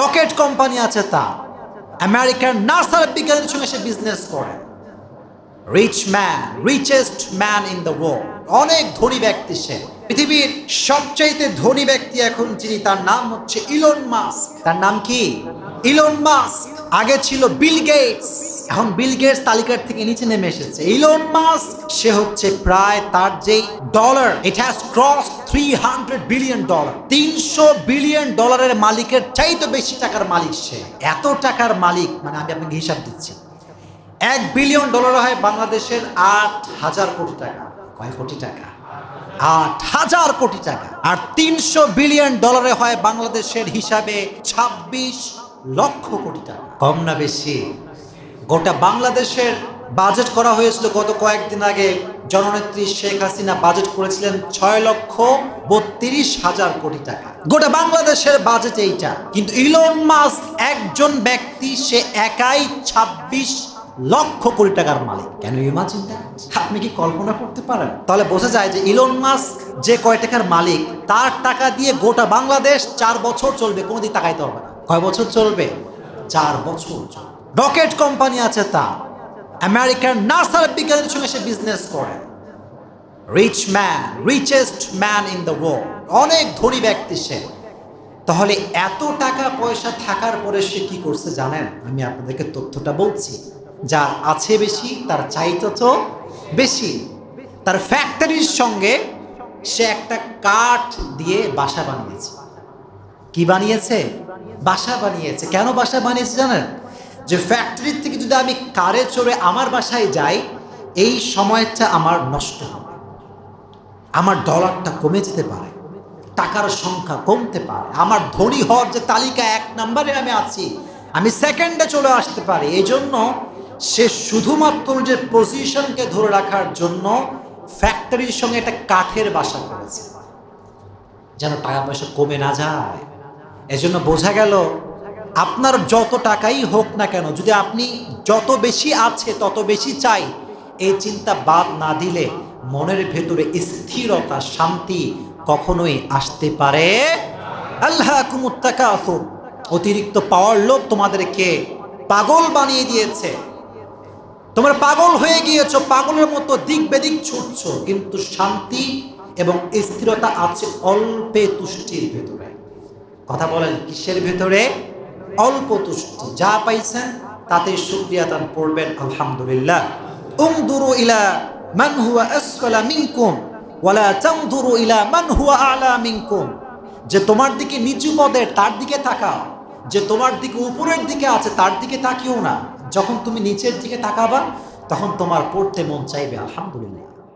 Rocket company আছে তা। আমেরিকার নার্সার বিজ্ঞানীদের সঙ্গে সে বিজনেস করে। Rich man richest man in the world অনেক ধনী ব্যক্তি সে। পৃথিবীর সবচাইতে ধনী ব্যক্তি এখন যিনি, তার নাম হচ্ছে ইলন মাস্ক তার নাম কি? ইলন মাস্ক আগে ছিল বিল গেটস এখন বিল গেটস তালিকার থেকে নিচে নেমে এসেছে। ইলন মাস্ক সে হচ্ছে প্রায় তার যেই dollar it has cross three hundred billion dollar তিনশো বিলিয়ন ডলারের মালিকের চাইতে বেশি টাকার মালিক সে। এত টাকার মালিক মানে আমি আপনাকে হিসাব দিচ্ছি। এক বিলিয়ন ডলার হয় বাংলাদেশের আট হাজার কোটি টাকা। কয় কোটি টাকা? আট হাজার কোটি টাকা। আর তিনশো বিলিয়ন ডলারে হয় বাংলাদেশের হিসাবে ২৬ লক্ষ কোটি টাকা। কম না বেশি? গোটা বাংলাদেশের বাজেট করা হয়েছিল গত কয়েকদিন আগে। জননেত্রী শেখ হাসিনা বাজেট করেছিলেন ছয় লক্ষ বত্রিশ হাজার কোটি টাকা। গোটা বাংলাদেশের বাজেট এইটা। কিন্তু ইলন মাস একজন ব্যক্তি, সে একাই ছাব্বিশ লক্ষ কোটি টাকার মালিক। কেন ইমাজিন আপনি কি কল্পনা করতে পারেন? তাহলে বোঝা যায় যে ইলন মাস্ক যে কয় টাকার মালিক, তার টাকা দিয়ে গোটা বাংলাদেশ চার বছর চলবে, কোনোদিন তাকাইতে হবে না। কয় বছর চলবে? চার বছর চলবে। রকেট কোম্পানি আছে তা। আমেরিকার নার্সার বিজ্ঞানের সঙ্গে সে বিজনেস করে। Rich man richest man in the world অনেক ধনী ব্যক্তি সে। তাহলে এত টাকা পয়সা থাকার পরে সে কি করছে জানেন? আমি আপনাদেরকে তথ্যটা বলছি। যার আছে বেশি, তার চাইতো তো বেশি। তার ফ্যাক্টরির সঙ্গে সে একটা কাঠ দিয়ে বাসা বানিয়েছে। কি বানিয়েছে? বাসা বানিয়েছে। কেন বাসা বানিয়েছে জানেন? যে ফ্যাক্টরির থেকে যদি আমি কারে চড়ে আমার বাসায় যাই, এই সময়টা আমার নষ্ট হবে। আমার ডলারটা কমে যেতে পারে, টাকার সংখ্যা কমতে পারে, আমার ধনী হওয়ার যে তালিকা এক নম্বরে আমি আছি, আমি সেকেন্ডে চলে আসতে পারি এই জন্য সে শুধুমাত্র নিজের পজিশনকে ধরে রাখার জন্য ফ্যাক্টরির সঙ্গে একটা কাঠের বাসা করেছে। যেন টাকা পয়সা কমে না যায়। এজন্য বোঝা গেল আপনার যত টাকাই হোক না কেন, যদি আপনি যত বেশি আছে, তত বেশি চাই, এই চিন্তা বাদ না দিলে মনের ভেতরে স্থিরতা, শান্তি কখনোই আসতে পারে। আল্লাহ কুমুত্তাকা কুমুত্তাকাসুর অতিরিক্ত পাওয়ার লোভ তোমাদেরকে পাগল বানিয়ে দিয়েছে। তোমরা পাগল হয়ে গিয়েছো, পাগলের মতো দিক বেদিক ছুটছো, কিন্তু শান্তি এবং স্থিরতা আছে অল্পে তুষ্টির ভেতরে। কথা বলেন কিসের ভেতরে? অল্প তুষ্টি যা পাইছেন, তাতে শুক্রিয়া দান পড়বেন আলহামদুলিল্লাহ। উমদুরু ইলা মান হুয়া আসফালা মিনকুম, ওয়ালা তানদুরু ইলা মান হুয়া আলা মিনকুম। যে তোমার দিকে নিচু পদের তার দিকে তাকাও, যে তোমার দিকে উপরের দিকে আছে তার দিকে তাকিও না। যখন তুমি নিচের দিকে তাকাবা, তখন তোমার পড়তে মন চাইবে, আলহামদুলিল্লাহ।